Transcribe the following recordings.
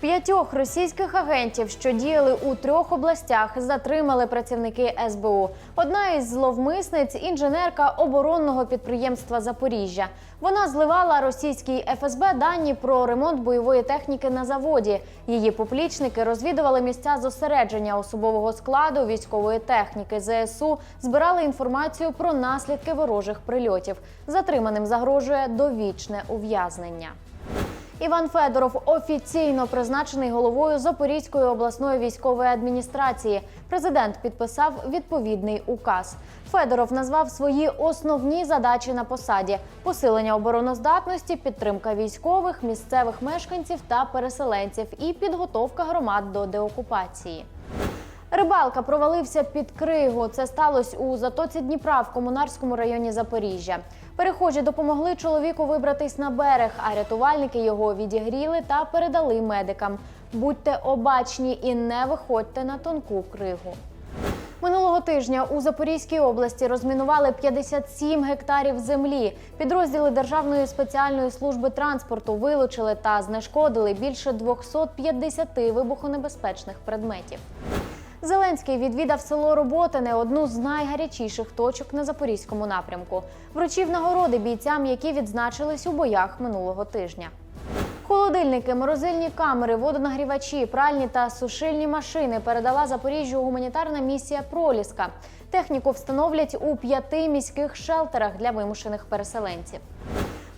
П'ятьох російських агентів, що діяли у трьох областях, затримали працівники СБУ. Одна із зловмисниць інженерка оборонного підприємства Запоріжжя. Вона зливала російській ФСБ дані про ремонт бойової техніки на заводі. Її поплічники розвідували місця зосередження особового складу військової техніки. ЗСУ збирали інформацію про наслідки ворожих прильотів. Затриманим загрожує довічне ув'язнення. Іван Федоров офіційно призначений головою Запорізької обласної військової адміністрації. Президент підписав відповідний указ. Федоров назвав свої основні задачі на посаді: посилення обороноздатності, підтримка військових, місцевих мешканців та переселенців і підготовка громад до деокупації. Рибалка провалився під кригу. Це сталося у затоці Дніпра в комунарському районі Запоріжжя. Перехожі допомогли чоловіку вибратись на берег, а рятувальники його відігріли та передали медикам. Будьте обачні і не виходьте на тонку кригу. Минулого тижня у Запорізькій області розмінували 57 гектарів землі. Підрозділи Державної спеціальної служби транспорту вилучили та знешкодили більше 250 вибухонебезпечних предметів. Зеленський відвідав село Роботине, одну з найгарячіших точок на запорізькому напрямку. Вручив нагороди бійцям, які відзначились у боях минулого тижня. Холодильники, морозильні камери, водонагрівачі, пральні та сушильні машини передала Запоріжжю гуманітарна місія Проліска. Техніку встановлять у п'яти міських шелтерах для вимушених переселенців.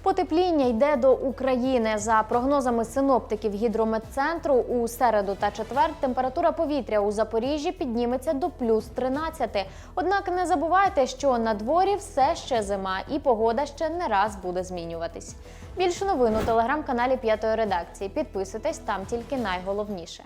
Потепління йде до України. За прогнозами синоптиків гідрометцентру, у середу та четвер температура повітря у Запоріжжі підніметься до плюс 13. Однак не забувайте, що на дворі все ще зима і погода ще не раз буде змінюватись. Більше новин у телеграм-каналі П'ятої редакції. Підписуйтесь там тільки найголовніше.